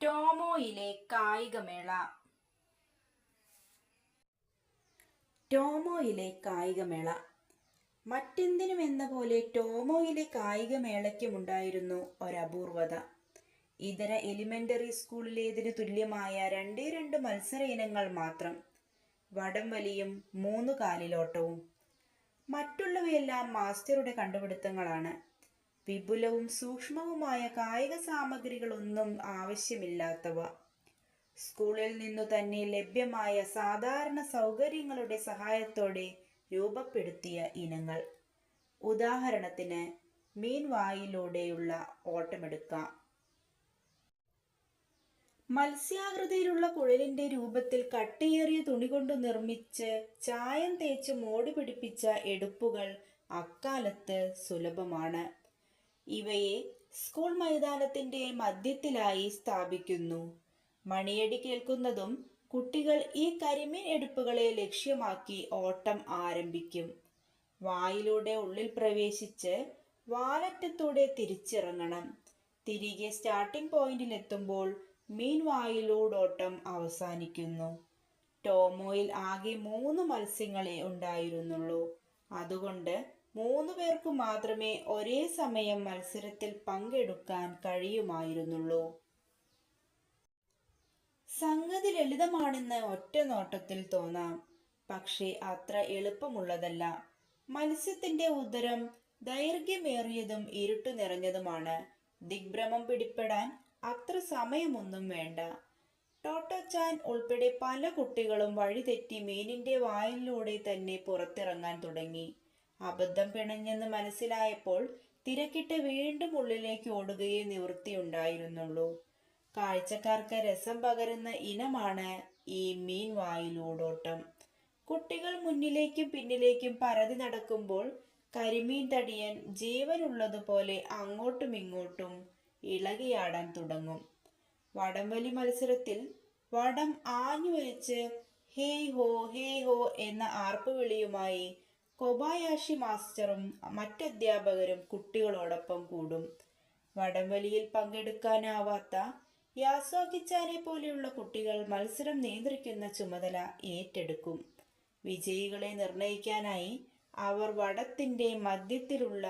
ടോമോയിലെ കായികമേള. ടോമോയിലെ കായികമേള. മറ്റെന്തിനും എന്ന പോലെ ടോമോയിലെ കായികമേളയ്ക്കുമുണ്ടായിരുന്നു ഒരപൂർവത. ഇതര എലിമെന്ററി സ്കൂളിലേതിന് തുല്യമായ രണ്ടേ രണ്ട് മത്സര ഇനങ്ങൾ മാത്രം. വടംവലിയും മൂന്ന് കാലിലോട്ടവും മറ്റുള്ളവയെല്ലാം മാസ്റ്ററുടെ കണ്ടുപിടുത്തങ്ങളാണ്. വിപുലവും സൂക്ഷ്മവുമായ കായിക സാമഗ്രികളൊന്നും ആവശ്യമില്ലാത്തവ. സ്കൂളിൽ നിന്നു തന്നെ ലഭ്യമായ സാധാരണ സൗകര്യങ്ങളുടെ സഹായത്തോടെ രൂപപ്പെടുത്തിയ ഇനങ്ങൾ. ഉദാഹരണത്തിന് മീൻ വായിലൂടെയുള്ള ഓട്ടമെടുക്കാം. മത്സ്യാകൃതിയിലുള്ള കുഴലിന്റെ രൂപത്തിൽ കട്ടിയേറിയ തുണി കൊണ്ട് നിർമ്മിച്ച് ചായം തേച്ച് മോടി പിടിപ്പിച്ച എടുപ്പുകൾ അക്കാലത്ത് സുലഭമാണ്. ഇവയെ സ്കൂൾ മൈതാനത്തിന്റെ മധ്യത്തിലായി സ്ഥാപിക്കുന്നു. മണിയടി കേൾക്കുന്നതും കുട്ടികൾ ഈ കരിമീൻ എടുപ്പുകളെ ലക്ഷ്യമാക്കി ഓട്ടം ആരംഭിക്കും. വായിലൂടെ ഉള്ളിൽ പ്രവേശിച്ച് വാലറ്റത്തൂടെ തിരിച്ചിറങ്ങണം. തിരികെ സ്റ്റാർട്ടിംഗ് പോയിന്റിലെത്തുമ്പോൾ മീൻ വായിലൂടോട്ടം അവസാനിക്കുന്നു. ടോമോയിൽ ആകെ മൂന്ന് മത്സ്യങ്ങളെ ഉണ്ടായിരുന്നുള്ളൂ. അതുകൊണ്ട് മൂന്ന് പേർക്ക് മാത്രമേ ഒരേ സമയം മത്സരത്തിൽ പങ്കെടുക്കാൻ കഴിയുമായിരുന്നുള്ളൂ. സംഗതി ലളിതമാണെന്ന് ഒറ്റ നോട്ടത്തിൽ തോന്നാം. പക്ഷേ അത്ര എളുപ്പമുള്ളതല്ല. മത്സ്യത്തിന്റെ ഉദരം ദൈർഘ്യമേറിയതും ഇരുട്ടു നിറഞ്ഞതുമാണ്. ദിഗ്ഭ്രമം പിടിപ്പെടാൻ അത്ര സമയമൊന്നും വേണ്ട. ടോട്ടോ ചാൻ ഉൾപ്പെടെ പല കുട്ടികളും വഴിതെറ്റി മീനിന്റെ വായിലൂടെ തന്നെ പുറത്തിറങ്ങാൻ തുടങ്ങി. അബദ്ധം പിണഞ്ഞെന്ന് മനസ്സിലായപ്പോൾ തിരക്കിട്ട് വീണ്ടും ഉള്ളിലേക്ക് ഓടുകയേ നിവൃത്തിയുണ്ടായിരുന്നുള്ളൂ. കാഴ്ചക്കാർക്ക് രസം പകരുന്ന ഇനമാണ് ഈ മീൻ വായിലൂടോട്ടം. കുട്ടികൾ മുന്നിലേക്കും പിന്നിലേക്കും പരതി നടക്കുമ്പോൾ കരിമീൻ തടിയൻ ജീവനുള്ളതുപോലെ അങ്ങോട്ടും ഇങ്ങോട്ടും ഇളകിയാടാൻ തുടങ്ങും. വടംവലി മത്സരത്തിൽ വടം ആഞ്ഞു വലിച്ച് ഹേ ഹോ ഹേ ഹോ എന്ന ആർപ്പുവിളിയുമായി കൊബായാഷി മാസ്റ്ററും മറ്റധ്യാപകരും കുട്ടികളോടൊപ്പം കൂടും. വടംവലിയിൽ പങ്കെടുക്കാനാവാത്ത യാസോക്കിച്ചാനെ പോലെയുള്ള കുട്ടികൾ മത്സരം നിയന്ത്രിക്കുന്ന ചുമതല ഏറ്റെടുക്കും. വിജയികളെ നിർണയിക്കാനായി അവർ വടത്തിന്റെ മധ്യത്തിലുള്ള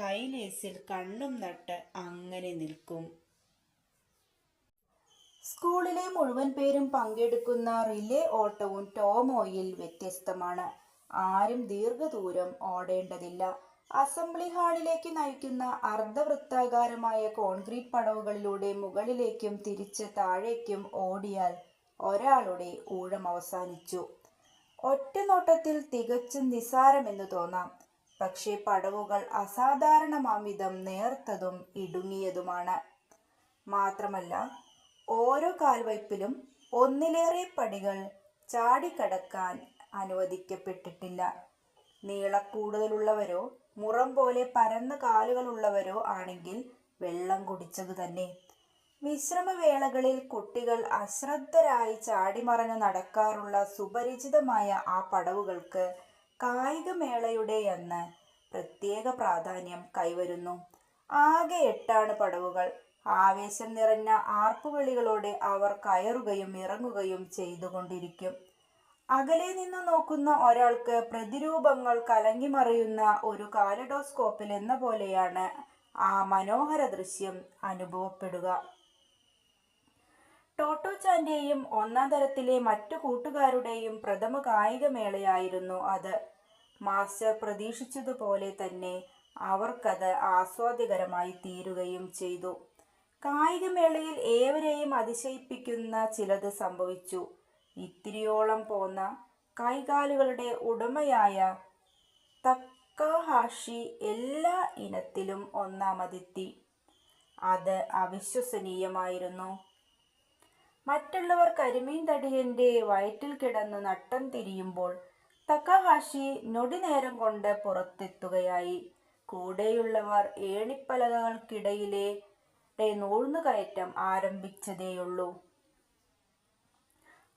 കൈലേസിൽ കണ്ണും നട്ട് അങ്ങനെ നിൽക്കും. സ്കൂളിലെ മുഴുവൻ പേരും പങ്കെടുക്കുന്ന റിലേ ഓട്ടവും ടോമോയിൽ വ്യത്യസ്തമാണ്. ആരും ദീർഘദൂരം ഓടേണ്ടതില്ല. അസംബ്ലി ഹാളിലേക്ക് നയിക്കുന്ന അർദ്ധവൃത്താകാരമായ കോൺക്രീറ്റ് പടവുകളിലൂടെ മുകളിലേക്കും തിരിച്ച് താഴേക്കും ഓടിയാൽ ഒരാളുടെ ഊഴം അവസാനിച്ചു. ഒറ്റ നോട്ടത്തിൽ തികച്ചും നിസാരമെന്ന് തോന്നാം. പക്ഷേ പടവുകൾ അസാധാരണമാം വിധം നേർത്തതും ഇടുങ്ങിയതുമാണ്. മാത്രമല്ല ഓരോ കാൽവയ്പിലും ഒന്നിലേറെ പടികൾ ചാടിക്കടക്കാൻ അനുവദിക്കപ്പെട്ടിട്ടില്ല. നീളക്കൂടുതലുള്ളവരോ മുറം പോലെ പരന്ന കാലുകളുള്ളവരോ ആണെങ്കിൽ വെള്ളം കുടിച്ചത് തന്നെ. വിശ്രമവേളകളിൽ കുട്ടികൾ അശ്രദ്ധരായി ചാടിമറഞ്ഞു നടക്കാറുള്ള സുപരിചിതമായ ആ പടവുകൾക്ക് കായികമേളയുടെ എന്ന് പ്രത്യേക പ്രാധാന്യം കൈവരുന്നു. ആകെ എട്ടാണ് പടവുകൾ. ആവേശം നിറഞ്ഞ ആർപ്പുവിളികളോടെ അവർ കയറുകയും ഇറങ്ങുകയും ചെയ്തുകൊണ്ടിരിക്കും. അകലെ നിന്ന് നോക്കുന്ന ഒരാൾക്ക് പ്രതിരൂപങ്ങൾ കലങ്ങിമറിയുന്ന ഒരു കാലഡോസ്കോപ്പിൽ എന്ന പോലെയാണ് ആ മനോഹര ദൃശ്യം അനുഭവപ്പെടുക. ടോട്ടോ ചാന്റെയും ഒന്നാം തരത്തിലെ മറ്റു കൂട്ടുകാരുടെയും പ്രഥമ കായികമേളയായിരുന്നു അത്. മാസ്റ്റർ പ്രതീക്ഷിച്ചതുപോലെ തന്നെ അവർക്കത് ആസ്വാദ്യകരമായി തീരുകയും ചെയ്തു. കായികമേളയിൽ ഏവരെയും അതിശയിപ്പിക്കുന്ന ചിലത് സംഭവിച്ചു. ഇത്തിരിയോളം പോന്ന കൈകാലുകളുടെ ഉടമയായ തക്കാഹാഷി എല്ലാ ഇനത്തിലും ഒന്നാമതെത്തി. അത് അവിശ്വസനീയമായിരുന്നു. മറ്റുള്ളവർ കരിമീൻ തടിയന്റെ വയറ്റിൽ കിടന്ന് നട്ടം തിരിയുമ്പോൾ തക്കഹാഷി നൊടിനേരം കൊണ്ട് പുറത്തെത്തുകയായി. കൂടെയുള്ളവർ ഏണിപ്പലകൾക്കിടയിലെ നൂഴ്ന്നുകയറ്റം ആരംഭിച്ചതേയുള്ളൂ.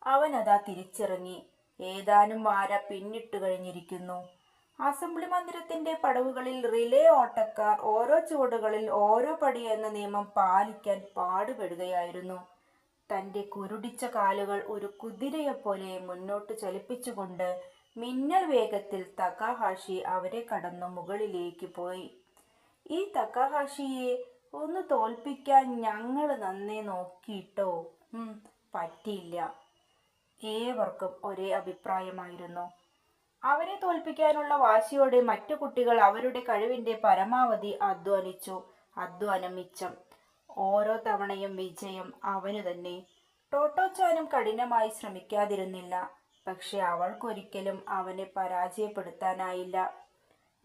അവനതാ തിരിച്ചിറങ്ങി. ഏതാനും വാര പിന്നിട്ട് കഴിഞ്ഞിരിക്കുന്നു. അസംബ്ലി മന്ദിരത്തിന്റെ പടവുകളിൽ റിലേ ഓട്ടക്കാർ ഓരോ ചുവടുകളിൽ ഓരോ പടി എന്ന നിയമം പാലിക്കാൻ പാടുപെടുകയായിരുന്നു. തന്റെ കുരുടിച്ച കാലുകൾ ഒരു കുതിരയെപ്പോലെ മുന്നോട്ട് ചലിപ്പിച്ചുകൊണ്ട് മിന്നൽ വേഗത്തിൽ തക്കാഹാഷി അവരെ കടന്നു മുകളിലേക്ക് പോയി. ഈ തക്കാഹാഷിയെ ഒന്ന് തോൽപ്പിക്കാൻ ഞങ്ങൾ നന്നേ നോക്കിയിട്ടോ? പറ്റിയില്ല. ഏവർക്കും ഒരേ അഭിപ്രായമായിരുന്നു. അവരെ തോൽപ്പിക്കാനുള്ള വാശിയോടെ മറ്റു കുട്ടികൾ അവരുടെ കഴിവിന്റെ പരമാവധി അധ്വാനിച്ചു. അധ്വാനം മിച്ചം. ഓരോ തവണയും വിജയം അവനു തന്നെ. ടോട്ടോച്ചാനും കഠിനമായി ശ്രമിക്കാതിരുന്നില്ല. പക്ഷെ അവൾക്കൊരിക്കലും അവനെ പരാജയപ്പെടുത്താനായില്ല.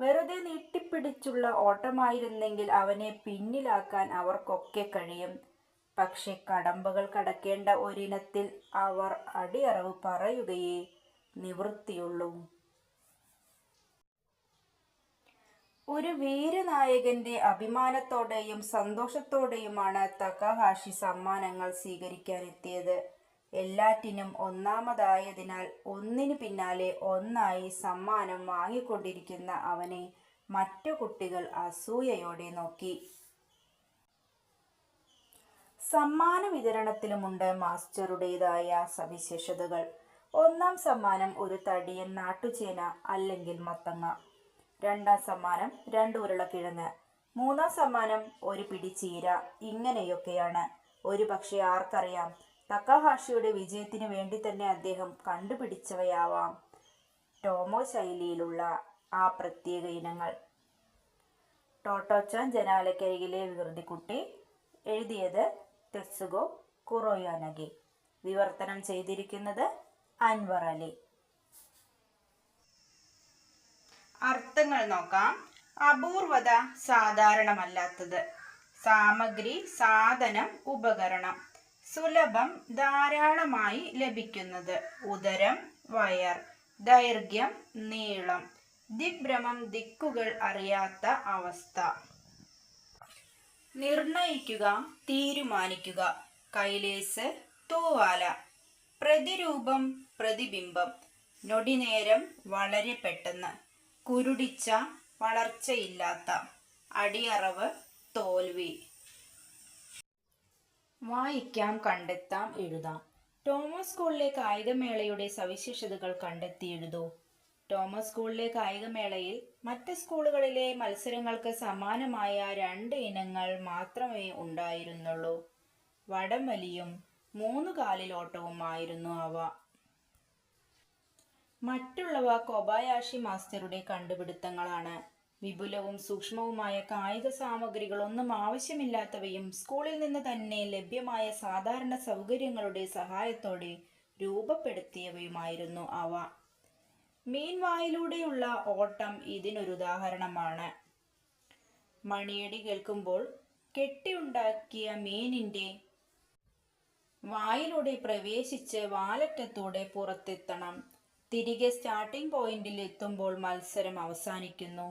വെറുതെ നീട്ടിപ്പിടിച്ചുള്ള ഓട്ടമായിരുന്നെങ്കിൽ അവനെ പിന്നിലാക്കാൻ അവർക്കൊക്കെ കഴിയും. പക്ഷെ കടമ്പകൾ കടക്കേണ്ട ഒരിനത്തിൽ അവർ അടിയറവ് പറയുകയേ നിവൃത്തിയുള്ളൂ. ഒരു വീരനായകന്റെ അഭിമാനത്തോടെയും സന്തോഷത്തോടെയുമാണ് തക്കഹാഷി സമ്മാനങ്ങൾ സ്വീകരിക്കാനെത്തിയത്. എല്ലാറ്റിനും ഒന്നാമതായതിനാൽ ഒന്നിനു പിന്നാലെ ഒന്നായി സമ്മാനം വാങ്ങിക്കൊണ്ടിരിക്കുന്ന അവനെ മറ്റു കുട്ടികൾ അസൂയയോടെ നോക്കി. സമ്മാന വിതരണത്തിലുമുണ്ട് മാസ്റ്ററുടേതായ സവിശേഷതകൾ. ഒന്നാം സമ്മാനം ഒരു തടിയൻ നാട്ടുചേന അല്ലെങ്കിൽ മത്തങ്ങ. രണ്ടാം സമ്മാനം രണ്ട് ഉരുളക്കിഴങ്ങ്. മൂന്നാം സമ്മാനം ഒരു പിടി ചീര. ഇങ്ങനെയൊക്കെയാണ്. ഒരു പക്ഷേ ആർക്കറിയാം. തക്കഹാഷിയുടെ വിജയത്തിന് വേണ്ടി തന്നെ അദ്ദേഹം കണ്ടുപിടിച്ചവയാവാം. ടോമോ ശൈലിയിലുള്ള ആ പ്രത്യേക ഇനങ്ങൾ. ടോട്ടോച്ചാൻ ജനാലക്കരികിലെ വികൃതിക്കുട്ടി എഴുതിയത് തെത്സുഗോ കുറോയാനഗി. വിവർത്തനം ചെയ്തിരിക്കുന്നത് അൻവർ അലി. അർത്ഥങ്ങൾ നോക്കാം. അപൂർവത സാധാരണമല്ലാത്തത്. സാമഗ്രി സാധനം ഉപകരണം. സുലഭം ധാരാളമായി ലഭിക്കുന്നത് ഉദരം വയർ ദൈർഘ്യം നീളം. ദിഗ്ഭ്രമം ദിക്കുകൾ അറിയാത്ത അവസ്ഥ. നിർണയിക്കുക തീരുമാനിക്കുക. കൈലേസ് തൂവാല. പ്രതിരൂപം പ്രതിബിംബം. നൊടിനേരം വളരെ പെട്ടെന്ന്. കുരുടിച്ച വളർച്ചയില്ലാത്ത. അടിയറവ് തോൽവി. വായിക്കാം കണ്ടെത്താം എഴുതാം. ടോമസ് സ്കൂളിലെ കായികമേളയുടെ സവിശേഷതകൾ കണ്ടെത്തി എഴുതൂ. ടോമസ് സ്കൂളിലെ കായികമേളയിൽ മറ്റ് സ്കൂളുകളിലെ മത്സരങ്ങൾക്ക് സമാനമായ രണ്ട് ഇനങ്ങൾ മാത്രമേ ഉണ്ടായിരുന്നുള്ളൂ. വടംവലിയും മൂന്ന് കാലിലോട്ടവുമായിരുന്നു അവ. മറ്റുള്ളവ കൊബായാഷി മാസ്റ്ററുടെ കണ്ടുപിടുത്തങ്ങളാണ്. വിപുലവും സൂക്ഷ്മവുമായ കായിക സാമഗ്രികളൊന്നും ആവശ്യമില്ലാത്തവയും സ്കൂളിൽ നിന്ന് തന്നെ ലഭ്യമായ സാധാരണ സൗകര്യങ്ങളുടെ സഹായത്തോടെ രൂപപ്പെടുത്തിയവയുമായിരുന്നു അവ. മീൻവായിലൂടെയുള്ള ഓട്ടം ഇതിനൊരുദാഹരണമാണ് മണിയടി കേൾക്കുമ്പോൾ കെട്ടിയുണ്ടാക്കിയ മീനിന്റെ വായിലൂടെ പ്രവേശിച്ച് വാലറ്റത്തോടെ പുറത്തെത്തണം. തിരികെ സ്റ്റാർട്ടിംഗ് പോയിന്റിൽ എത്തുമ്പോൾ മത്സരം അവസാനിക്കുന്നു.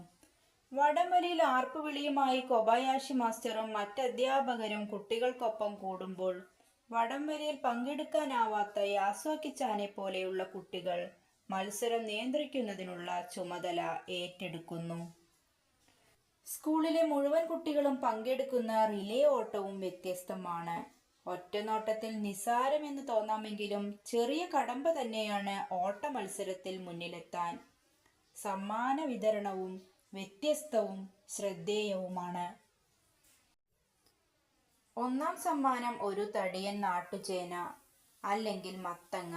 വടംവലിയിൽ ആർപ്പുവിളിയുമായി കൊബായാഷി മാസ്റ്ററും മറ്റധ്യാപകരും കുട്ടികൾക്കൊപ്പം കൂടുമ്പോൾ വടംവലിയിൽ പങ്കെടുക്കാനാവാത്ത യാസോക്കിച്ചാനെ പോലെയുള്ള കുട്ടികൾ മത്സരം നിയന്ത്രിക്കുന്നതിനുള്ള ചുമതല ഏറ്റെടുക്കുന്നു. സ്കൂളിലെ മുഴുവൻ കുട്ടികളും പങ്കെടുക്കുന്ന റിലേ ഓട്ടവും വ്യത്യസ്തമാണ്. ഒറ്റനോട്ടത്തിൽ നിസാരമെന്ന് തോന്നാമെങ്കിലും ചെറിയ കടമ്പ തന്നെയാണ് ഓട്ട മത്സരത്തിൽ മുന്നിലെത്താൻ. സമ്മാന വിതരണവും വ്യത്യസ്തവും ശ്രദ്ധേയവുമാണ്. ഒന്നാം സമ്മാനം ഒരു തടിയൻ നാട്ടുചേന അല്ലെങ്കിൽ മത്തങ്ങ.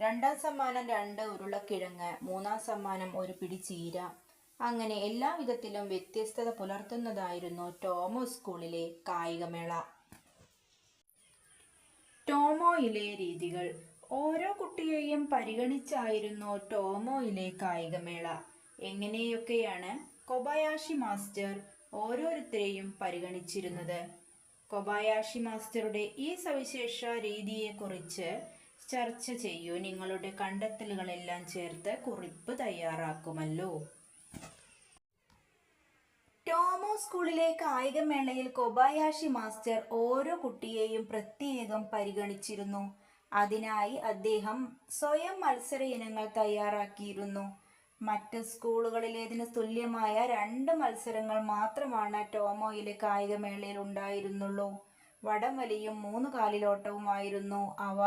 രണ്ടാം സമ്മാനം രണ്ട് ഉരുളക്കിഴങ്ങ് മൂന്നാം സമ്മാനം ഒരു പിടി ചീര. അങ്ങനെ എല്ലാ വിധത്തിലും വ്യത്യസ്തത പുലർത്തുന്നതായിരുന്നു ടോമോ സ്കൂളിലെ കായികമേള. ടോമോയിലെ രീതികൾ. ഓരോ കുട്ടിയെയും പരിഗണിച്ചായിരുന്നു ടോമോയിലെ കായികമേള. എങ്ങനെയൊക്കെയാണ് കൊബായാഷി മാസ്റ്റർ ഓരോരുത്തരെയും പരിഗണിച്ചിരുന്നത്? കൊബായാഷി മാസ്റ്ററുടെ ഈ സവിശേഷ രീതിയെക്കുറിച്ച് ചർച്ച ചെയ്യൂ. നിങ്ങളുടെ കണ്ടെത്തലുകളെല്ലാം ചേർത്ത് കുറിപ്പ് തയ്യാറാക്കുമല്ലോ. ടോമോ സ്കൂളിലെ കായികമേളയിൽ കൊബായാഷി മാസ്റ്റർ ഓരോ കുട്ടിയെയും പ്രത്യേകം പരിഗണിച്ചിരുന്നു. അതിനായി അദ്ദേഹം സ്വയം മത്സര ഇനങ്ങൾ തയ്യാറാക്കിയിരുന്നു. മറ്റ് സ്കൂളുകളിലേതിന് തുല്യമായ രണ്ട് മത്സരങ്ങൾ മാത്രമാണ് ടോമോയിലെ കായികമേളയിൽ ഉണ്ടായിരുന്നുള്ളൂ. വടംവലിയും മൂന്ന് കാലിലോട്ടവുമായിരുന്നു അവ.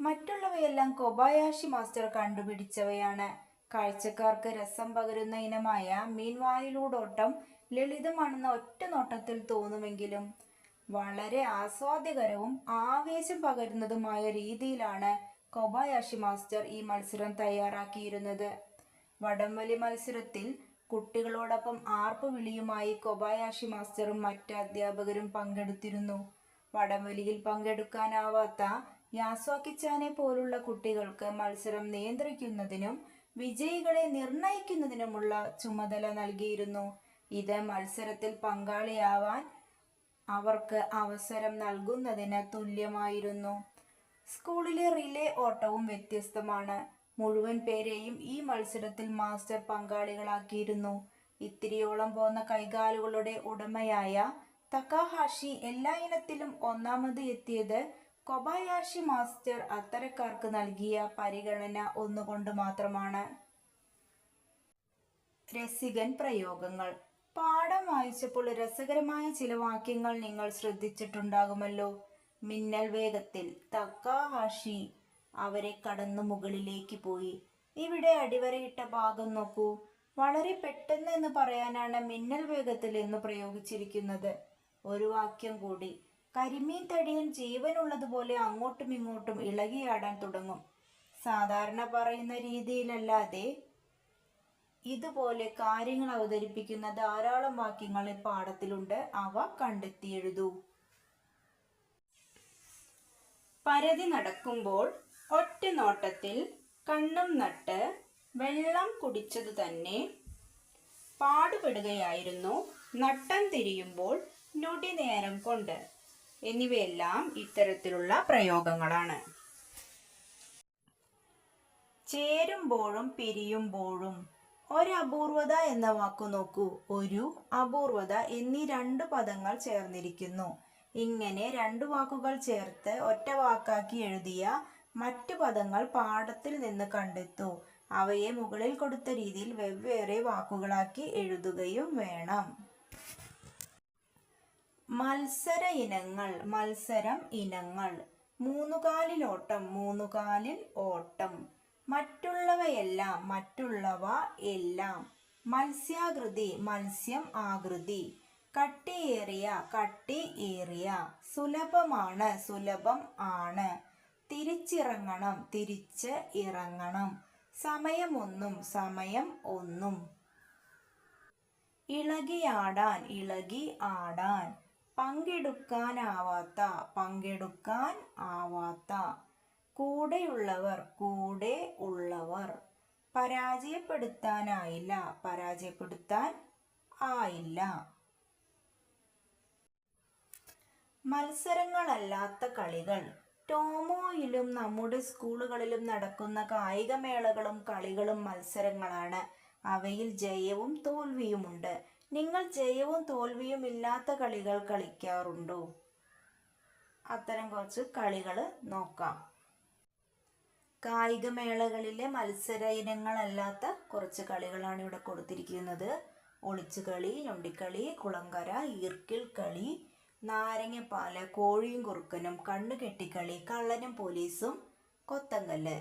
മറ്റുള്ളവയെല്ലാം കൊബായാഷി മാസ്റ്റർ കണ്ടുപിടിച്ചവയാണ്. കാഴ്ചക്കാർക്ക് രസം പകരുന്ന ഇനമായ മീൻവായിലൂടോട്ടം ലളിതമാണെന്ന ഒറ്റ നോട്ടത്തിൽ തോന്നുമെങ്കിലും വളരെ ആസ്വാദ്യകരവും ആവേശം പകരുന്നതുമായ രീതിയിലാണ് കൊബായാഷി മാസ്റ്റർ ഈ മത്സരം തയ്യാറാക്കിയിരുന്നത്. വടംവലി മത്സരത്തിൽ കുട്ടികളോടൊപ്പം ആർപ്പ് വിളിയുമായി കൊബായാഷി മാസ്റ്ററും മറ്റ് അധ്യാപകരും പങ്കെടുത്തിരുന്നു. വടംവലിയിൽ പങ്കെടുക്കാനാവാത്ത യാസ്വാക്കിച്ചാനെ പോലുള്ള കുട്ടികൾക്ക് മത്സരം നിയന്ത്രിക്കുന്നതിനും വിജയികളെ നിർണയിക്കുന്നതിനുമുള്ള ചുമതല നൽകിയിരുന്നു. ഇത് മത്സരത്തിൽ പങ്കാളിയാവാൻ അവർക്ക് അവസരം നൽകുന്നതിന് തുല്യമായിരുന്നു. സ്കൂളിലെ റിലേ ഓട്ടവും വ്യത്യസ്തമാണ്. മുഴുവൻ പേരെയും ഈ മത്സരത്തിൽ മാസ്റ്റർ പങ്കാളികളാക്കിയിരുന്നു. ഇത്തിരിയോളം പോന്ന കൈകാലുകളുടെ ഉടമയായ തക്കാഹാഷി എല്ലാ ഇനത്തിലും ഒന്നാമത് എത്തിയത് കൊബായാഷി മാസ്റ്റർ അത്തരക്കാർക്ക് നൽകിയ പരിഗണന ഒന്നുകൊണ്ട് മാത്രമാണ്. രസികൻ പ്രയോഗങ്ങൾ. പാഠം വായിച്ചപ്പോൾ രസകരമായ ചില വാക്യങ്ങൾ നിങ്ങൾ ശ്രദ്ധിച്ചിട്ടുണ്ടാകുമല്ലോ. മിന്നൽ വേഗത്തിൽ തക്കാഹാഷി അവരെ കടന്നു മുകളിലേക്ക് പോയി. ഇവിടെ അടിവരയിട്ട ഭാഗം നോക്കൂ. വളരെ പെട്ടെന്ന് എന്ന് പറയാനാണ് മിന്നൽ വേഗത്തിൽ എന്ന് പ്രയോഗിച്ചിരിക്കുന്നത്. ഒരു വാക്യം കൂടി. കരിമീൻ തടിയൻ ജീവനുള്ളതുപോലെ അങ്ങോട്ടും ഇങ്ങോട്ടും ഇളകിയാടാൻ തുടങ്ങും. സാധാരണ പറയുന്ന രീതിയിലല്ലാതെ ഇതുപോലെ കാര്യങ്ങൾ അവതരിപ്പിക്കുന്ന ധാരാളം വാക്യങ്ങൾ പാഠത്തിലുണ്ട്. അവ കണ്ടെത്തി എഴുതൂ പരതി നടക്കുമ്പോൾ ഒറ്റ നോട്ടത്തിൽ കണ്ണും നട്ട് വെള്ളം കുടിച്ചതു തന്നെ പാടുപെടുകയായിരുന്നു. നട്ടം തിരിയുമ്പോൾ നൊടി നേരം കൊണ്ട് എന്നിവയെല്ലാം ഇത്തരത്തിലുള്ള പ്രയോഗങ്ങളാണ്. ചേരുമ്പോഴും പിരിയുമ്പോഴും ഒരപൂർവത എന്ന വാക്കു നോക്കൂ. ഒരു അപൂർവത എന്നീ രണ്ട് പദങ്ങൾ ചേർന്നിരിക്കുന്നു. ഇങ്ങനെ രണ്ട് വാക്കുകൾ ചേർത്ത് ഒറ്റ വാക്കാക്കി എഴുതിയ മറ്റു പദങ്ങൾ പാഠത്തിൽ നിന്ന് കണ്ടെത്തൂ. അവയെ മുകളിൽ കൊടുത്ത രീതിയിൽ വെവ്വേറെ വാക്കുകളാക്കി എഴുതുകയും വേണം. മത്സര ഇനങ്ങൾ മത്സരം ഇനങ്ങൾ. മൂന്നുകാലിലോട്ടം മൂന്നുകാലിൽ ഓട്ടം. മറ്റുള്ളവയെല്ലാം മറ്റുള്ളവ എല്ലാം. മത്സ്യാകൃതി മത്സ്യം ആകൃതി. കട്ടിയേറിയ കട്ടി ഏറിയ സുലഭമാണ് സുലഭം ആണ്. തിരിച്ചിറങ്ങണം തിരിച്ച് ഇറങ്ങണം. സമയമൊന്നും സമയം ഒന്നും. ഇളകിയാടാൻ ഇളകി ആടാൻ. പങ്കെടുക്കാനാവാത്ത പങ്കെടുക്കാൻ ആവാത്ത കൂടെയുള്ളവർ കൂടെ ഉള്ളവർ പരാജയപ്പെടുത്താനായില്ല പരാജയപ്പെടുത്താൻ ആയില്ല. മത്സരങ്ങളല്ലാത്ത കളികൾ. ടോമോയിലും നമ്മുടെ സ്കൂളുകളിലും നടക്കുന്ന കായികമേളകളും കളികളും മത്സരങ്ങളാണ്. അവയിൽ ജയവും തോൽവിയുമുണ്ട്. നിങ്ങൾ ജയവും തോൽവിയും ഇല്ലാത്ത കളികൾ കളിക്കാറുണ്ടോ? അത്തരം കുറച്ച് കളികൾ നോക്കാം. കായികമേളകളിലെ മത്സര ഇനങ്ങളല്ലാത്ത കുറച്ച് കളികളാണ് ഇവിടെ കൊടുത്തിരിക്കുന്നത്. ഒളിച്ചുകളി ഞൊണ്ടിക്കളി കുളങ്കര ഈർക്കിൽ കളി നാരങ്ങപ്പാല കോഴിയും കുറുക്കനും കണ്ണുകെട്ടിക്കളി കള്ളനും പോലീസും കൊത്തങ്കല്ല്.